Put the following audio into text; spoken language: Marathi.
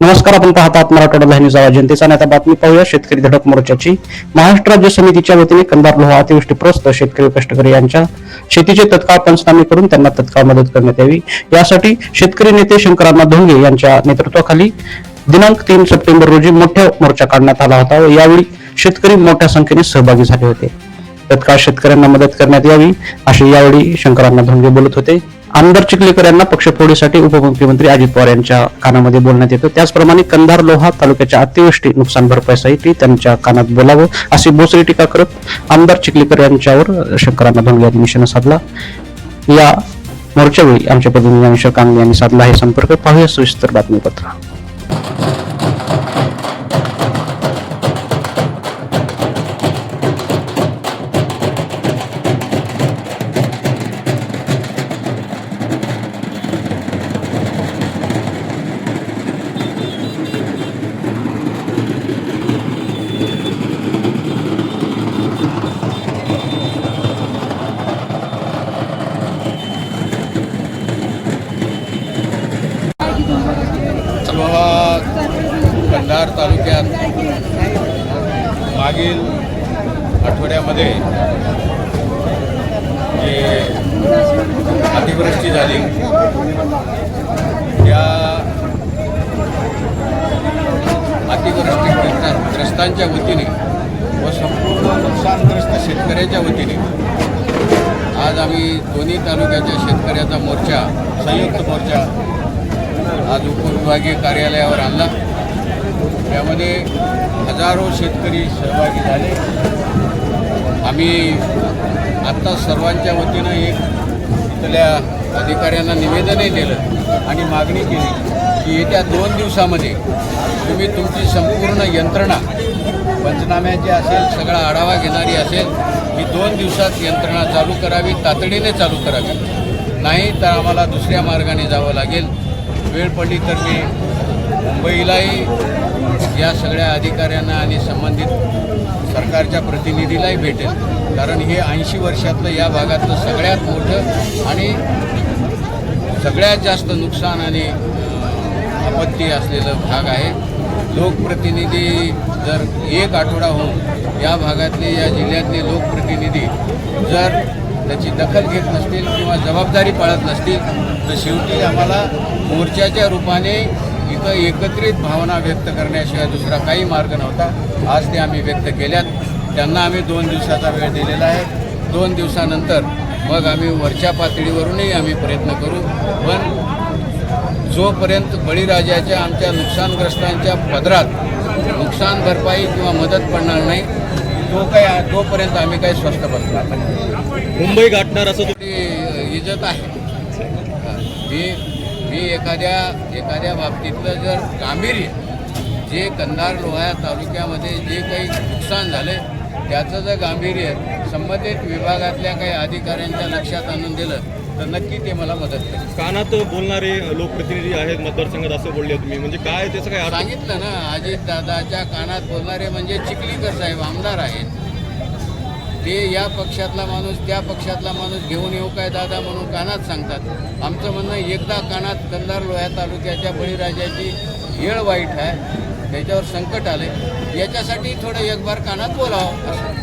नमस्कार आपण पाहतात मराठवाडा न्यूज आवाज जनतेचा. आणि आता बातमी पाहूया शेतकरी धडक मोर्चाची. महाराष्ट्र राज्य समितीच्या वतीने कंधार लोहा अतिवृष्टीप्रस्त शेतकरी कष्टकरी यांच्या शेतीचे तत्काळ पंचनामे करून त्यांना तत्काळ मदत करण्यात यावी. यासाठी शेतकरी नेते शंकरांना धोंगे यांच्या नेतृत्वाखाली दिनांक तीन सप्टेंबर रोजी मोठा मोर्चा काढण्यात आला होता व यावेळी शेतकरी मोठ्या संख्येने सहभागी झाले होते. तत्काळ शेतकऱ्यांना मदत करण्यात यावी असे यावेळी शंकरांना धोंगे बोलत होते. आमदार चिखलीकर यांना पक्षफोडीसाठी उपमुख्यमंत्री अजित पवार यांच्या कानामध्ये बोलण्यात येतं. त्याचप्रमाणे कंधार लोहा तालुक्याच्या अतिवृष्टी नुकसान भरपाईसाठी त्यांच्या कानात बोलावं अशी बोचरी टीका करत आमदार चिखलीकर यांच्यावर शंकरांना धोंगे यांनी निशाणा साधला. या मोर्चावेळी आमच्या प्रतिनिधी ज्ञानेश्वर कांगणे यांनी साधला हे संपर्क. पाहूया सविस्तर बातमीपत्र. कंधार तालुक्यात मागील आठवड्यामध्ये जे अतिवृष्टी झाली त्या अतिवृष्टीग्रस्तांच्या वतीने व संपूर्ण नुकसानग्रस्त शेतकऱ्याच्या वतीने आज आम्ही दोन्ही तालुक्याच्या शेतकऱ्याचा मोर्चा संयुक्त मोर्चा आज उपविभागीय कार्यालयावर आणला. त्यामध्ये हजारो शेतकरी सहभागी झाले. आम्ही आत्ता सर्वांच्या वतीनं एक इथल्या अधिकाऱ्यांना निवेदनही दिलं आणि मागणी केली की येत्या दोन दिवसामध्ये तुम्ही तुमची संपूर्ण यंत्रणा पंचनाम्याची असेल सगळा आढावा घेणारी असेल ही दोन दिवसात यंत्रणा चालू करावी तातडीने चालू करावी. नाही तर आम्हाला दुसऱ्या मार्गाने जावं लागेल. वेळ पडली तर मी मुंबईलाही या सगळ्या अधिकाऱ्यांना आणि संबंधित सरकारच्या प्रतिनिधीलाही भेटेल. कारण हे ऐंशी वर्षातलं या भागातलं सगळ्यात मोठं आणि सगळ्यात जास्त नुकसान आणि आपत्ती असलेलं भाग आहे. लोकप्रतिनिधी जर एक आठवडा होऊन या भागातले या जिल्ह्यातले लोकप्रतिनिधी जर त्याची दखल घेत नसतील किंवा जबाबदारी पाळत नसतील तर शेवटी आम्हाला मोर्चाच्या रूपाने इथं एकत्रित भावना व्यक्त करण्याशिवाय दुसरा काही मार्ग नव्हता. आज ते आम्ही व्यक्त केल्यात. त्यांना आम्ही दोन दिवसाचा वेळ दिलेला आहे. दोन दिवसानंतर मग आम्ही वरच्या पातळीवरूनही आम्ही प्रयत्न करू. पण जोपर्यंत बळीराजाच्या आमच्या नुकसानग्रस्तांच्या पदरात नुकसान भरपाई किंवा मदत पडणार नाही तो काही तोपर्यंत आम्ही काही स्वस्त बसणार नाही. मुंबई गाठणार असं ती इज्जत आहे. मी एखाद्या एखाद्या बाबतीतलं जर गांभीर्य जे कंधार लोहा तालुक्यामध्ये जे काही नुकसान झालं त्याचं जर गांभीर्य संबंधित विभागातल्या काही अधिकाऱ्यांच्या लक्षात आणून दिलं तर नक्की ते मला मदत करेल. कानात बोलणारे लोकप्रतिनिधी आहेत मतदारसंघात असं बोलले तुम्ही. म्हणजे काय त्याचं काय सांगितलं ना अजित दादाच्या कानात बोलणारे म्हणजे चिखलीकर साहेब आमदार आहेत. ते या पक्षातला माणूस त्या पक्षातला माणूस घेऊन येऊ काय दादा म्हणून कानात सांगतात. आमचं म्हणणं एकदा कानात कंधार लोह्या तालुक्याच्या बळीराजाची येळ वाईट आहे त्याच्यावर संकट आले याच्यासाठी थोडं एक बार कानात बोलावं असं.